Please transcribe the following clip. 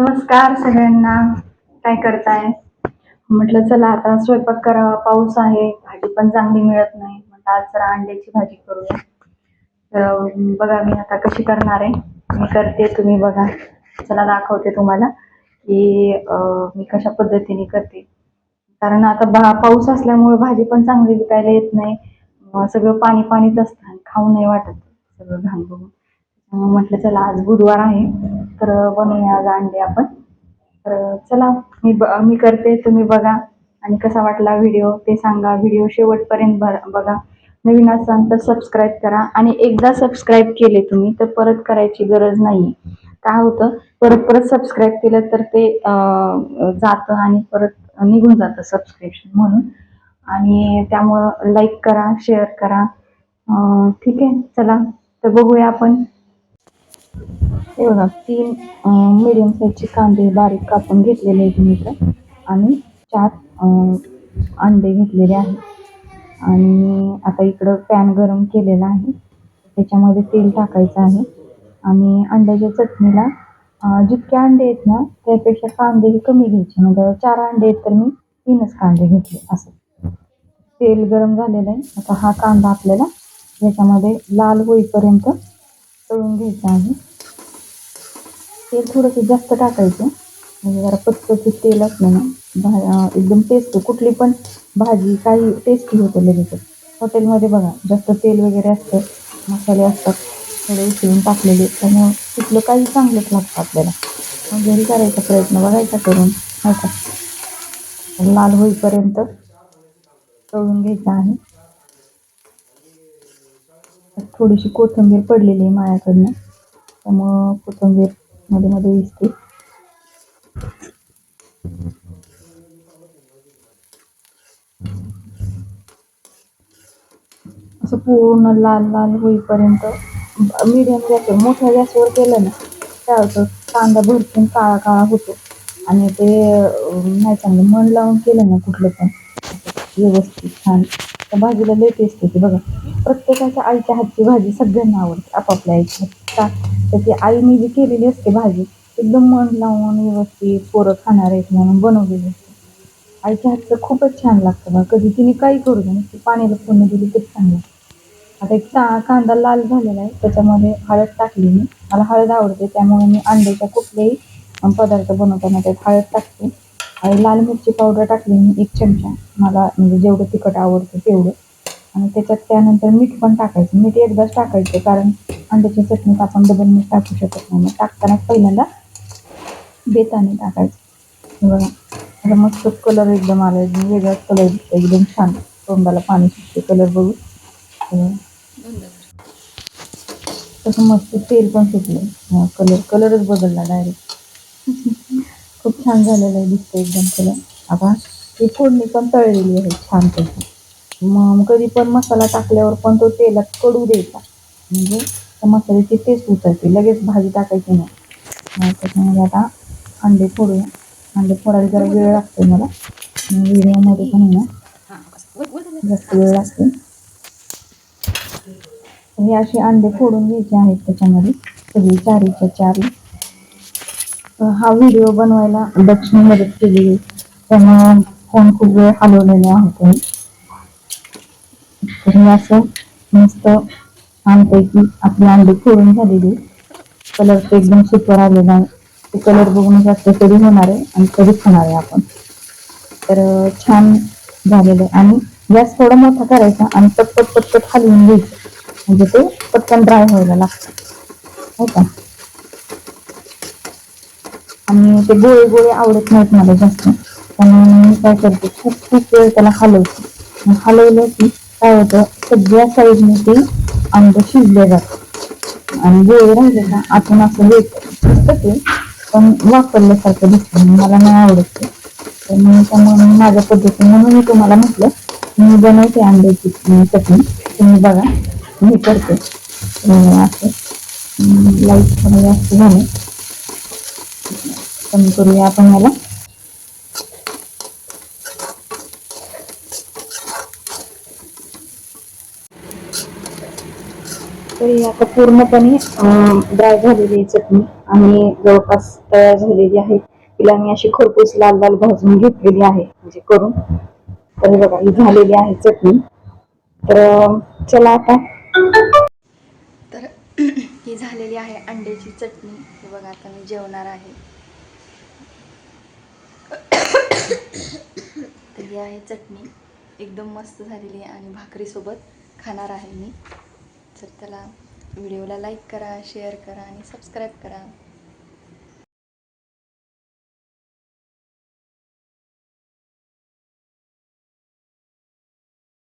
नमस्कार सगळ्यांना. काय करताय? म्हटलं चला आता स्वयंपाक करावा. पाऊस आहे. भाजी पण चांगली मिळत नाही. म्हटलं आज जरा अंड्याची भाजी करूया. तर बघा मी आता कशी करणार आहे. मी करते तुम्ही बघा. चला दाखवते तुम्हाला की मी कशा पद्धतीने करते. कारण आता बा पाऊस असल्यामुळे भाजी पण चांगली विकायला येत नाही. सगळं पाणी पाणीच असतं आणि खाऊ नाही वाटत. सगळं घाण बघून म्हटलं चला आज बुधवार आहे तर बनवूया आज अंडे आपण. तर चला मी ब मी करते तुम्ही बघा. आणि कसा वाटला व्हिडिओ ते सांगा. व्हिडिओ शेवटपर्यंत ब- बघा. नवीन असाल तर सबस्क्राईब करा. आणि एकदा सबस्क्राईब केले तुम्ही तर परत करायची गरज नाही काय होतं परत परत सबस्क्राईब केलं तर ते जातं आणि परत निघून जातं सबस्क्रिप्शन म्हणून. आणि त्यामुळं लाईक करा शेअर करा. ठीक आहे चला. तर बघूया आपण. हे बघा तीन मिडियम साईजचे कांदे बारीक कापून घेतलेले आहेत मी इथं. आणि चार अंडे घेतलेले आहेत. आणि आता इकडं पॅन गरम केलेला आहे. त्याच्यामध्ये तेल टाकायचं आहे. आणि अंड्याच्या चटणीला जितके अंडे आहेत ना त्यापेक्षा कांदेही कमी घ्यायचे. म्हणजे चार अंडे आहेत तर मी तीनच कांदे घेतले असं. तेल गरम झालेलं आहे. आता हा कांदा आपल्याला याच्यामध्ये लाल होईपर्यंत तळून घ्यायचं आहे तेल थोडंसं जास्त टाकायचं. म्हणजे जरा पचपचीत तेल असलं ना भा एकदम टेस्ट कुठली पण भाजी काही टेस्टी होतं लगेच. हॉटेलमध्ये बघा जास्त तेल वगैरे असतं मसाले असतात थोडे उचलून टाकलेले. त्यामुळं कुठलं काही चांगलंच लागतं आपल्याला. मग घरी करायचा प्रयत्न बघायचा करून नाही का? लाल होईपर्यंत तळून घ्यायचं आहे. थोडीशी कोथिंबीर पडलेली आहे माझ्याकडनं त्यामुळं कोथिंबीरमध्ये मध्ये दिसते. असं पूर्ण लाल लाल होईपर्यंत मीडियम गॅसवर मोठ्या गॅसवर केलं ना काय होतं कांदा भरपूर काळा काळा होतो. आणि ते नाही चांगलं म्हणजे मन लावून केलं ना कुठलं पण व्यवस्थित छान. त्या भाजीला लय असते येते बघा. प्रत्येकाच्या आईच्या हातची भाजी सगळ्यांना आवडते आपापल्या आईची. का तर ती आईने जी केलेली असते भाजी एकदम मन लावून व्यवस्थित पोरं खाणार आहेत म्हणून बनवलेली असते. आईच्या हातचं खूपच छान लागतं बघा. कधी तिने काही करू नये ती पाण्याला फोडणी दिली तरी चांगलं आता एक चा कांदा लाल झालेला आहे त्याच्यामध्ये हळद टाकली मी. मला हळद आवडते त्यामुळे मी अंड्याच्या कुठलेही पदार्थ बनवताना त्यात हळद टाकते. आणि लाल मिरची पावडर टाकली मी एक चमचा. मला म्हणजे जेवढं तिखट आवडतं तेवढं. आणि त्याच्यात त्यानंतर मीठ पण टाकायचं. मीठ एकदाच टाकायचं कारण अंड्याच्या चटणीत आपण डबल मीठ टाकू शकत नाही. मग टाकताना पहिल्यांदा बेताने टाकायचं. बघा. आता मस्त कलर एकदम आला एकदम वेगळाच कलर एकदम छान. तोंडाला पाणी सुटते कलर बघू. तसं मस्त तेल पण सुटलं कलर कलरच बदलला डायरेक्ट खूप छान झालेलं आहे दिसतं एकदम कलर आता ही फोडणी पण तळलेली आहे. छानपैकी मग कधी पण मसाला टाकल्यावर पण तो तेलात कडू द्यायचा. म्हणजे त्या मसाल्याची टेस्ट उतरते लगेच भाजी टाकायची नाही. त्याच्यामध्ये आता अंडे फोडूया. अंडे फोडायला जरा वेळ लागतो मला. व्हिडिओमध्ये पण आहे ना जास्त वेळ लागते हे असे अंडे फोडून घ्यायचे आहेत त्याच्यामध्ये. सगळी चारीच्या चारी. हा व्हिडिओ बनवायला दक्षिण मदत केली त्यामुळे फोन खूप वेळ हलवलेला होतो तर हे असं मस्त छानपैकी आपली अंडी फोडून झालेली. कलर तर एकदम सुपर आलेला आहे. कलर बघूनच जास्त कधी होणार आहे आणि कधी खाणार आहे आपण. तर छान झालेलं आहे. आणि गॅस थोडा मोठा करायचा आणि पटपट पटपट हलवून घ्यायचं. म्हणजे ते पटकन ड्राय व्हायला लागतं. हो का? आणि ते गोळे गोळे आवडत नाहीत मला जास्त. त्यामुळे मी काय करते खूप खूप वेळ त्याला हलवते. हलवलं की काय होतं सगळ्या साईडने ते अंड शिजले जातात आणि गोळे राहिले ना आपण असं वेट ते पण वापरल्यासारखं दिसतं मला नाही आवडत तर मी त्यामुळे माझ्या पद्धतीने म्हणून मी तुम्हाला म्हटलं मी बनवते अंड्याची चटणी तुम्ही बघा मी करते असं लाइट कमी जास्त झालं कमी करूया आपण याला तर ही आता पूर्णपणे ड्राय झालेली आहे चटणी आणि जवळपास तयार झालेली आहे. तिला मी अशी खरपूस लाल लाल भाजून घेतलेली आहे म्हणजे करून. तर बघा ही झालेली आहे चटणी. तर चला आता. तर ही झालेली आहे अंड्याची चटणी. हे बघा आता मी जेवणार आहे. तर ही आहे चटणी. एकदम मस्त झालेली आहे आणि भाकरीसोबत खाणार आहे मी. तर त्याला व्हिडिओला लाईक करा शेअर करा आणि सबस्क्राईब करा.